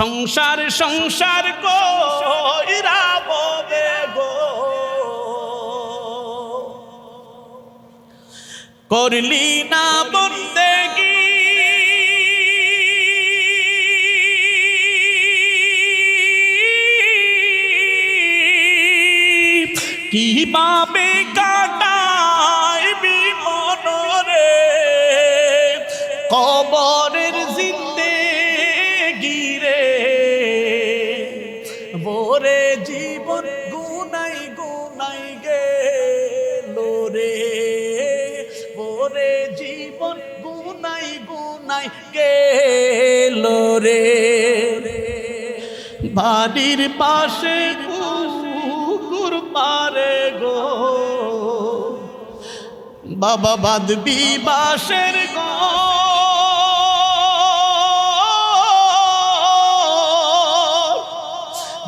সংসার সংসার ববে গো। করলি না বন্দেগি। কীভাবে কাটাইবি বোরে জীবন গুনাই গুনাই গে লোরে বোরে জীবন গুনাই গুনাই গে লোরে বাড়ির পাশে কুকুর পারে গো। বাবা বাদবি বাসের গো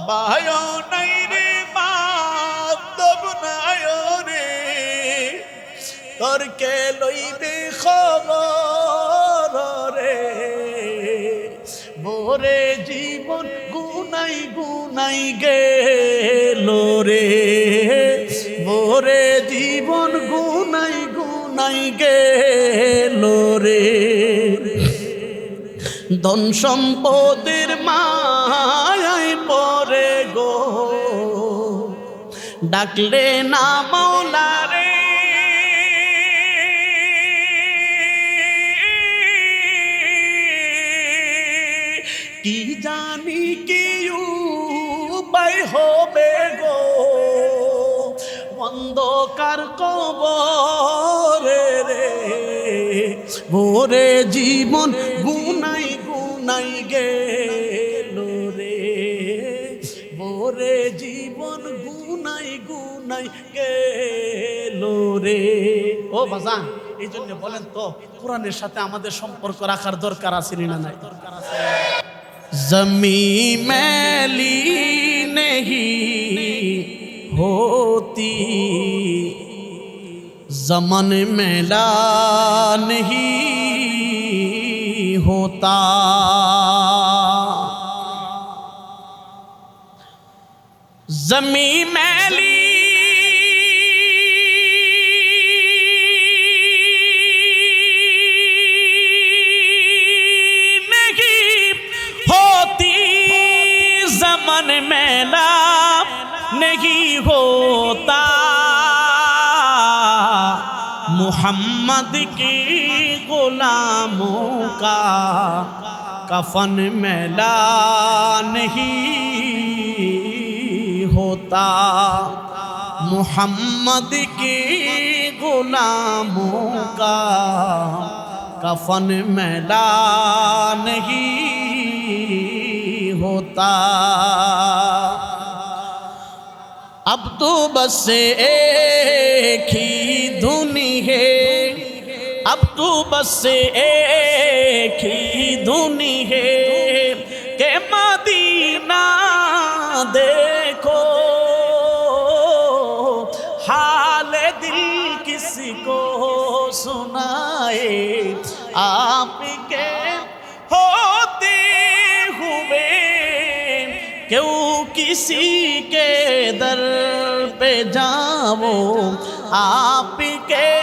বায় নাই রে বাদব নাই রে। তোর কে লইবে খবর রে। মোরে জীবন গুনাই গুনাই গেল রে। মোরে জীবন গুনাই গুনাই গেল রে। ধন সম্পদের মায়ায় ডাকলে না মৌলা রে। কি জানি কি উপায় হবে গো। অন্ধকার কবরে রে। ভোরে জীবন গুনাই গুনাই গেল ভোরে জীবন গুনাই গুনাই গেল রে ও বাজান এই জন্য বলেন তো কোরআনের সাথে আমাদের সম্পর্ক রাখার দরকার আছে না নাই দরকার আছে जमी मैली नहीं होती जमन मैला नहीं होता زمین میلی نہیں ہوتی میلا نہیں ہوتا۔ محمد کی غلاموں کا کفن میلا نہیں ہوتا۔ محمد کی غلاموں کا کفن میلا نہیں ہوتا۔ اب تو بس ایک ہی دھنی ہے۔ اب تو بس ایک ہی دھنی ہے۔ کس کو سنائے آپ کے ہوتے ہوئے کیوں کسی کے در پہ جاؤں آپ کے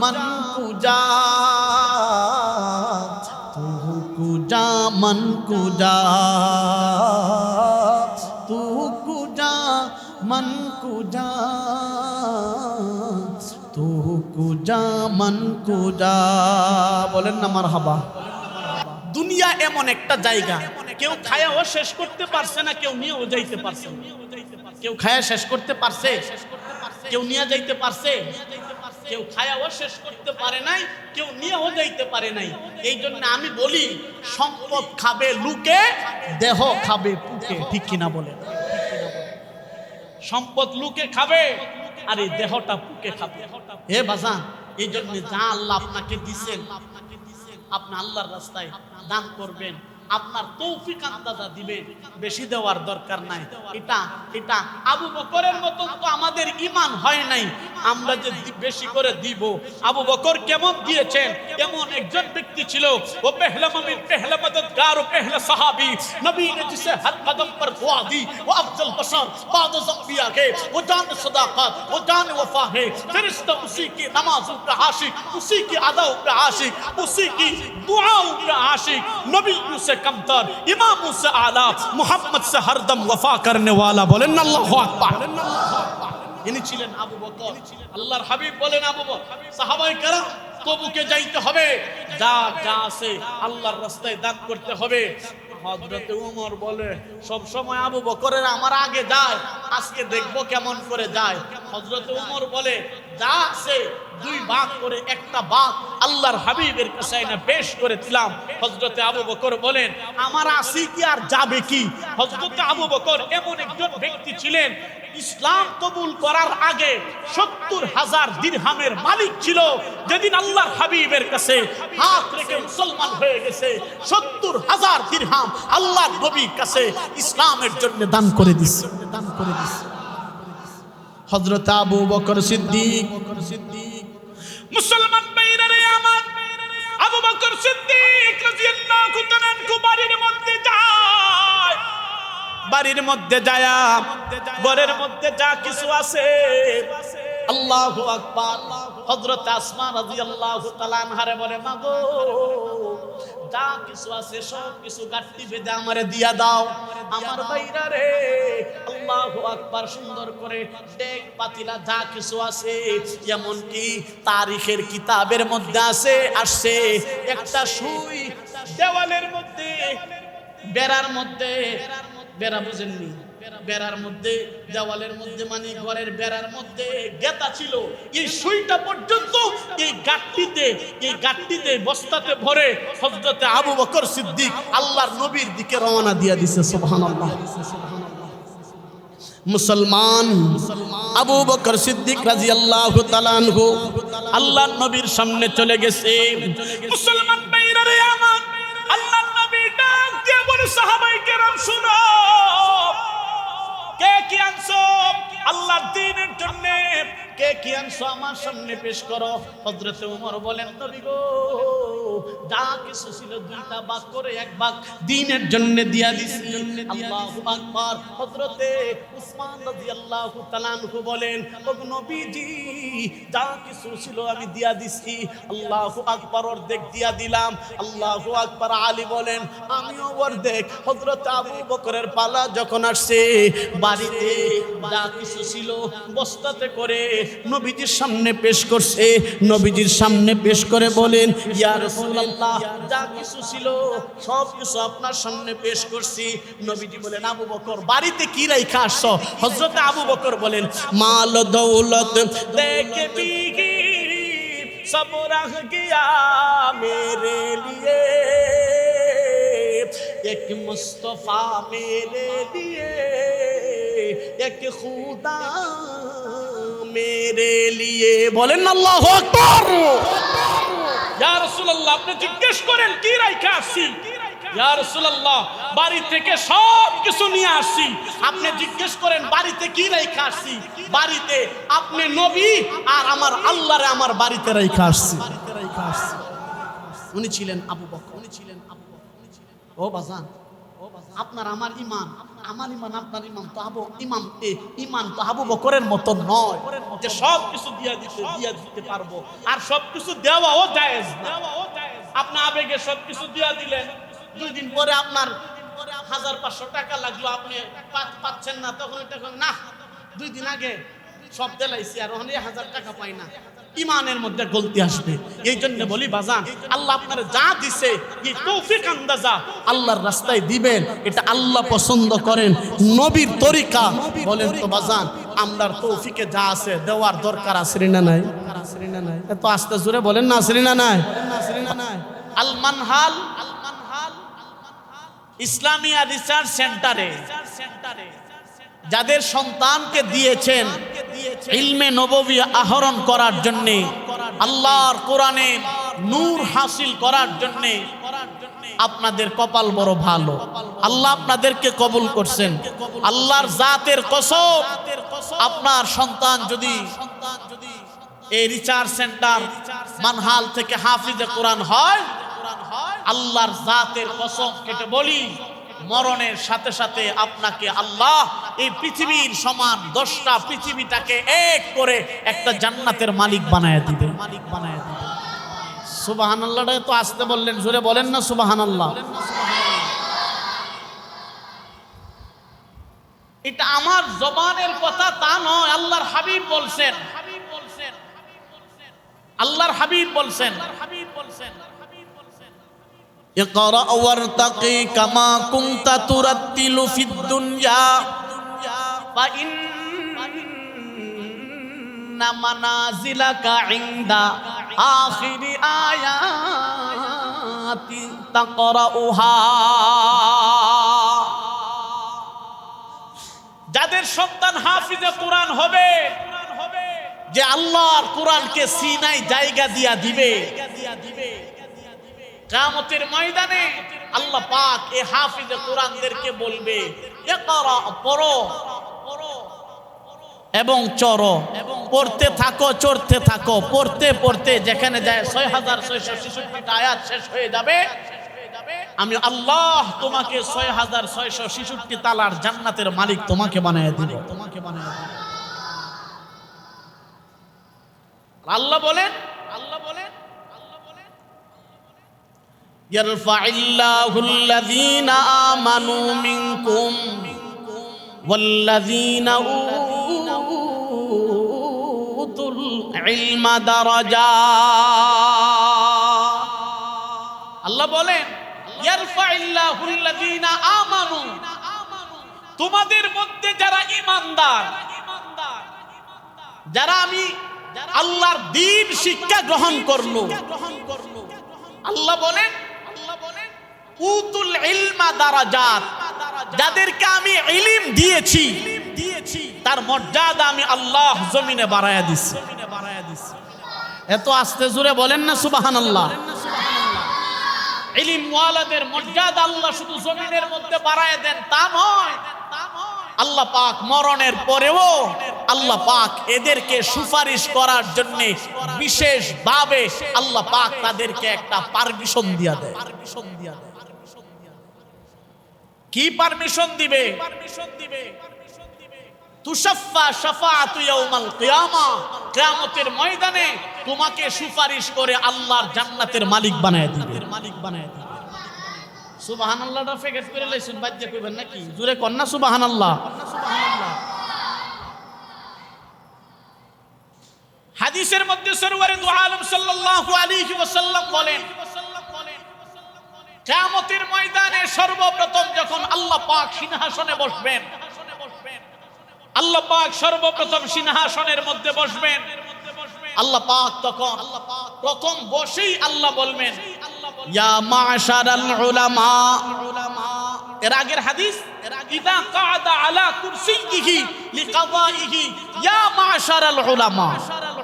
मन कुजा तू कुजा मन कुजा तू कुजा मन कुजा তু কুজা মন কুজা বলেন না মার হাবা দুনিয়া এমন একটা জায়গা কেউ খায়াও শেষ করতে পারছে না কেউ নিয়েও যাইতে পারছে না। কেউ খায়া শেষ করতে পারছে কেউ নিয়ে যাইতে পারছে কেউ খায়াও শেষ করতে পারে নাই, কেউ নিয়েও যাইতে পারে নাই। এই জন্য আমি বলি, সম্পদ খাবে লুকে, দেহ খাবে পুকে, ঠিক কিনা বলে সম্পদ লুকে খাবে, আর এই দেহটা পুকে খাবে। হে বাজান, এই জন্য যা আল্লাহ আপনাকে দিছেন, আপনি আল্লাহর রাস্তায় দান করবেন, আপনার তৌফিক আন্দাজা দিবেন, বেশি দেওয়ার দরকার নাই। এটা এটা আবু বকরের মতন তো আমাদের ইমান হয় নাই আমরা যে দি- বেশি করে দিব আবু বকর কেমন দিয়েছেন এমন একজন ব্যক্তি ছিল ও পহলা মমিন পহলা মদদগার ও পহলা সাহাবী নবী ने जिसे हर कदम पर दुआ दी वो अफजल बशर बाद अंबिया के वो जान सदाकत वो जान वफा है फरिश्ता उसी की नमाजों पे आशिक उसी की अदाओं पे आशिक उसी की दुआओं पे आशिक नबियों से कमतर इमामों से आला मोहम्मद से हरदम वफा करने वाला बोले अल्लाहु আকবার ইনি ছিলেন আবু বকর। আল্লাহর হাবিব বলেন, আবু বকর সাহাবায়ে কেরাম, তবুকে যাইতে হবে। যা যা আছে আল্লাহর রাস্তায় দান করতে হবে। হযরতে উমর বলে, সব সময় আবু বকরের আমার আগে যায়, আজকে দেখব কেমন করে যায়। হযরতে উমর বলে যা আছে দুই করে একটা আল্লাহর হাবিবের কাছে পেশ করে দিলাম। হযরতে আবু বকর বলেন, আমার আসি কি আর যাবে কি? হযরতে আবু বকর এমন একজন ব্যক্তি ছিলেন, ইসলাম কবুল করার আগে সত্তর হাজার দিরহামের মালিক ছিল, যেদিন আল্লাহর হাবিবের কাছে হাত রেখে মুসলমান হয়ে গেছে। সত্তর হাজার দিরহাম আল্লাহর নবীর কাছে ইসলামের জন্য দান করে দিচ্ছে দান করে দিচ্ছে হজরত আবু বকর সিদ্দিক। মুসলমান বাইরে আমার, আবু বকর সিদ্দিক রাদিয়াল্লাহু তাআলা বাড়ির মধ্যে যায়। বাড়ির মধ্যে যায়া, ঘরের মধ্যে যা কিছু আছে। আল্লাহু আকবার। হযরত আসমা রাদিয়াল্লাহু তাআলা আনহারে বলে, মাগো যা কিছু আছে, সব কিছু দিয়া দাও। আমার বাইরা রে, আল্লাহ আকবার, সুন্দর করে ডেক পাতিলা যা কিছু আছে যেমন কি তারিখের কিতাবের মধ্যে আছে, আসছে। একটা সুই দেওয়ালের মধ্যে, বেড়ার মধ্যে, বেড়া বুঝেননি। বেড়ার মধ্যে, দেওয়ালের মধ্যে মানে ঘরের বেড়ার মধ্যে গেতা ছিল। এই সুইটা পর্যন্ত এই গাট্টিতে এই গাট্টিতে বস্তাতে ভরে হজরতে আবু বকর সিদ্দিক আল্লাহর নবীর দিকে রওনা দিয়া দিছে, সুবহানাল্লাহ। মুসলমান, আবু বকর সিদ্দিক তাআলা আনহু আল্লাহর নবীর সামনে চলে গেছে। মুসলমান ভাইরা রে আমার, আল্লাহর নবী ডাক দিয়ে বলে, সাহাবাই কেরাম শুনো। কে কি আনছো? আল্লাহর দ্বীনের জন্য কে কি আনছো আমার সামনে পেশ করো? হযরতে ওমর বলেন, নবী গো, যা কিছু ছিল দুইটা ভাগ করে এক ভাগ দিনের জন্য দিয়া দিছি। আল্লাহু আকবার। হযরতে উসমান রাদিয়াল্লাহু বলেন ও নবীজি, যা কিছু ছিল আমি দিয়া দিছি। আল্লাহু আকবার অর্ধেক দিয়া দিলাম। আল্লাহু আকবার আলী বলেন, আমিও অর্ধেক। হযরত আবু বকরের পালা যখন আসছে, বাড়িতে যা কিছু ছিল বস্তাতে করে নবীজির সামনে পেশ করছে। নবীজির সামনে পেশ করে বলেন ইয়ার যা কিছু ছিল, সব কিছু আপনার সামনে পেশ করছি। নবীজি বলেন, আবু বকর, বাড়িতে কি রাইখা আসছো? হজরত আবু বকর বলেন, মাল দৌলত দেখে সব রাখ গিয়া মেরে লিয়ে। এক মুস্তফা মেরে দিয়ে এক খুদা মেরে লিয়ে বলেন আল্লাহ আকবার ইয়া রাসূলুল্লাহ, আপনি জিজ্ঞেস করেন, কি রাইখা আসছি? ইয়া রাসূলুল্লাহ, বাড়ি থেকে সব কিছু নিয়ে আসছি। আপনি জিজ্ঞেস করেন, বাড়িতে কি রাইখা আসছি? বাড়িতে আপনি নবী আর আমার আল্লাহরে আমার বাড়িতে রাইখা আসছি। উনি ছিলেন আবু বকর। উনি ছিলেন আবু বকর। ও বাজান ও বাজান, আপনার আমার ঈমান আমার ইমান, আপনার ইমান তো আবু, ইমাম ইমান তো আবু বকরের মতো নয়। যে সব কিছু দিয়া দিতে দিয়া দিতে পারব। আর সব কিছু দেওয়াও জায়েজ না। আপনি আবেগে সব কিছু দিয়া দিলেন, দুই দিন পরে আপনার হাজার পাঁচশো টাকা লাগল, আপনি পাচ্ছেন না, তখন এটা না দুই দিন আগে সব দেলাইছি, আর ওখানে হাজার টাকা পাই না। ইমানের মধ্যে গলতি আসবে। এই জন্য বলি, বাজান, আল্লাহ আপনার যা দিছে, এই তৌফিক আন্দাজা আল্লাহর রাস্তায় দিবেন, এটা আল্লাহ পছন্দ করেন, নবীর তরিকা। বলেন তো, বাজান, আমরার তৌফিকে যা আছে দেওয়ার দরকার আছে না নাই? এত আস্তে জোরে বলেন না আসরি না নাই? আল মানহাল আল মানহাল ইসলামিয়া রিসার্চ সেন্টারে। যাদের সন্তানকে দিয়েছেন ইলমে নববী আহরণ করার জন্য, আল্লাহর কোরআনে নূর হাসিল করার জন্য আপনাদের কপাল বড় ভালো। আল্লাহ আপনাদেরকে কবুল করছেন। আল্লাহর জাতের কসম, আপনার সন্তান যদি এই রিচার্জ সেন্টার মানহাল থেকে হাফিজে কোরআন হয়, আল্লাহর জাতের কসম কেটে বলি মরণের সাথে সাথে আপনাকে আল্লাহ এই পৃথিবীর সমান দশটা পৃথিবীটাকে এক করে একটা জান্নাতের মালিক বানায় দিবে। মালিক বানায় দিবে সুবাহান আল্লাহটা তো আসতে বললেন জোরে বলেন না সুবাহান আল্লাহ এটা আমার জবানের কথা তা নয় আল্লাহর হাবিব বলছেন। আল্লাহর হাবিব বলছেন হাবিব বলছেন। اقرأ وارتقي كما كنت ترتل في الدنيا فإن منازلك عند آخر آيات تقرأها যাদের সন্তান হাফিজে কোরআন হবে যে আল্লাহর কোরআনকে সিনাই জায়গা দিয়া দিবে কিয়ামতের ময়দানে আল্লাহ পাক এই হাফিজে কোরআনদেরকে বলবে, ইকরা, পড়ো এবং চরো পড়তে থাকো, চড়তে থাকো। পড়তে পড়তে যেখানে যায় ছয় হাজার ছয়শো ছেষট্টিটা আয়াত শেষ হয়ে যাবে। আমি আল্লাহ তোমাকে ছয় হাজার ছয়শো ছেষট্টি তালার জান্নাতের মালিক তোমাকে বানিয়ে দিব তোমাকে বানিয়ে দিব। আল্লাহ বলেন আল্লাহ বলেন يرفع الله الذين آمنوا منكم والذين أوتوا العلم درجات আল্লাহ বলেন ইয়ারফাইল্লাহু আল্লাযীনা আমানু তোমাদের মধ্যে যারা ঈমানদার যারা আমি আল্লাহর দ্বীন শিক্ষা গ্রহণ করলো আল্লাহ বলেন উতুল ইলমা দারাজাত। যাদেরকে আমি ইলিম দিয়েছি তার মর্যাদা আমি আল্লাহ জমিনে বাড়ায়া দিছি। এত আস্তে জুড়ে বলেন না সুবহানাল্লাহ। ইলিম ওয়ালাদের মর্যাদা আল্লাহ শুধু জমিনের মধ্যে বাড়ায় দেন তা নয়। আল্লাহ পাক মরণের পরেও আল্লাহ পাক এদেরকে সুপারিশ করার জন্য বিশেষ ভাবে আল্লাহ পাক তাদেরকে একটা পারমিশন দিয়া দেয়। পারমিশন দিয়া দেয় কি পারমিশন দিবে পারমিশন দিবে তোমাকে সুপারিশ করে আল্লাহর জান্নাতের মালিক বানায় মালিক বানায় সুবহানাল্লাহটা ফেকেট করে লাইছেন কইবেন নাকি? জোরে হাদিসের মধ্যে সরওয়ারে দু আলম সাল্লাল্লাহু আলাইহি ওয়াসাল্লাম বলেন কিয়ামতের ময়দানে সর্বপ্রথম যখন আল্লাহ পাক সিংহাসনে বসবেন আল্লাহ পাক সর্বপ্রথম সিংহাসনের মধ্যে বসবেন আল্লাহ পাক তখন প্রথম বসেই আল্লাহ বলবেন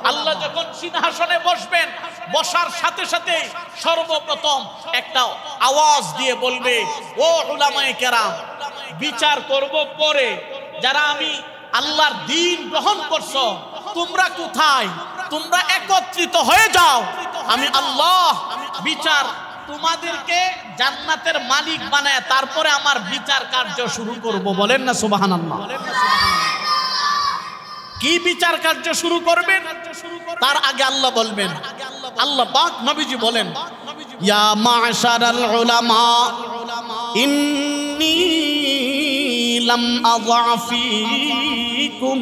আল্লাহ যখন সিংহাসনে বসবেন, বসার সাথে সাথে সর্বপ্রথম একটা আওয়াজ দিয়ে বলবে, ও উলামায়ে কেরাম, বিচার করব পরে যারা আমি আল্লাহর দিন গ্রহণ করছ, তোমরা কোথায়? তোমরা একত্রিত হয়ে যাও। আমি আল্লাহ বিচার তোমাদেরকে জান্নাতের মালিক বানায় তারপরে আমার বিচার কার্য শুরু করব। বলেন না সুবাহান কি বিচার কার্য শুরু করবেন? তার আগে আল্লাহ বলবেন। আল্লাহ পাক নবীজি বলেন, ইয়া মাশারাল উলামা, ইন্নী লাম আযা ফীকুম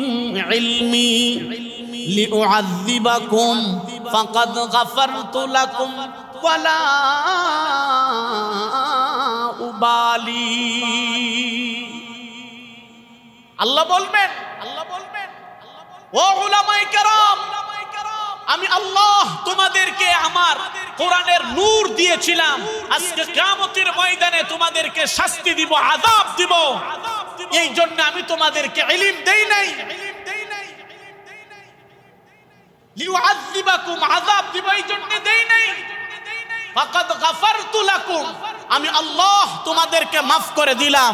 ইলমি লিউআযযিবাকুম ফাকাদ গাফারতু লাকুম। ওয়ালা উবালি। আল্লাহ বলবেন আল্লাহ বলবেন। ও উলামায়ে কেরাম, আমি আল্লাহ তোমাদেরকে আমার কোরআনের নূর দিয়েছিলাম। আজকে কিয়ামতের ময়দানে তোমাদেরকে শাস্তি দিব, আযাব দিব। এই জন্য আমি তোমাদেরকে ইলম দেই নাই। লিউআযিবাকুম, আযাব দিব, এই জন্য দেই নাই। ফাকাদ গাফারতু লাকুম। আমি আল্লাহ তোমাদেরকে মাফ করে দিলাম।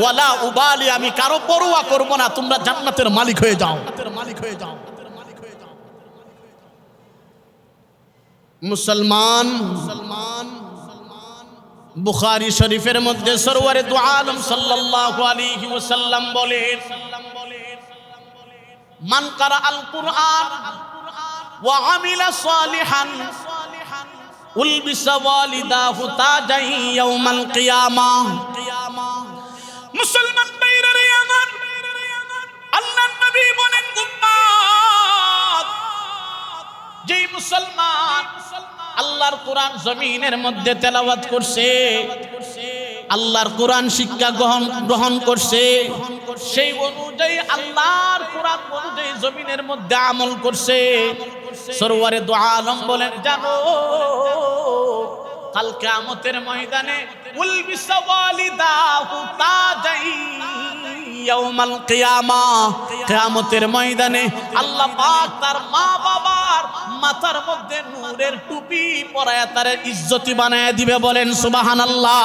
ওয়ালা উবালি, আমি কারও পরোয়া করব না। তোমরা জান্নাতের মালিক হয়ে যাও। মালিক হয়ে যাও। মুসলমান মুসলমান বুখারী শরীফের মধ্যে সরওয়ারে দু আলম সাল্লাল্লাহু আলাইহি ওয়াসাল্লাম বলেন, মান কারা আল কুরআন ওয়া আমিলা সালিহান মুসলমান যেই মুসলমান আল্লাহর কোরআন জমিনের মধ্যে তেলাওয়াত করছে, আল্লাহর কোরআন শিক্ষা গ্রহণ গ্রহণ করছে, সেই অনুযায়ী আল্লাহর কোরআন অনুযায়ী জমিনের মধ্যে আমল করছে। সরোয়ারে দু আলম বলেন, জানো, কাল কিয়ামতের ময়দানে উলবিসা ওয়ালিদাহু তাজাই ইয়াউমাল কিয়ামা। কিয়ামতের ময়দানে আল্লাহ পাক তার মা বাবার মাথার মধ্যে নূরের টুপি পরায়া তার ইজ্জতি বানায় দিবে বলেন, সুবহানাল্লাহ।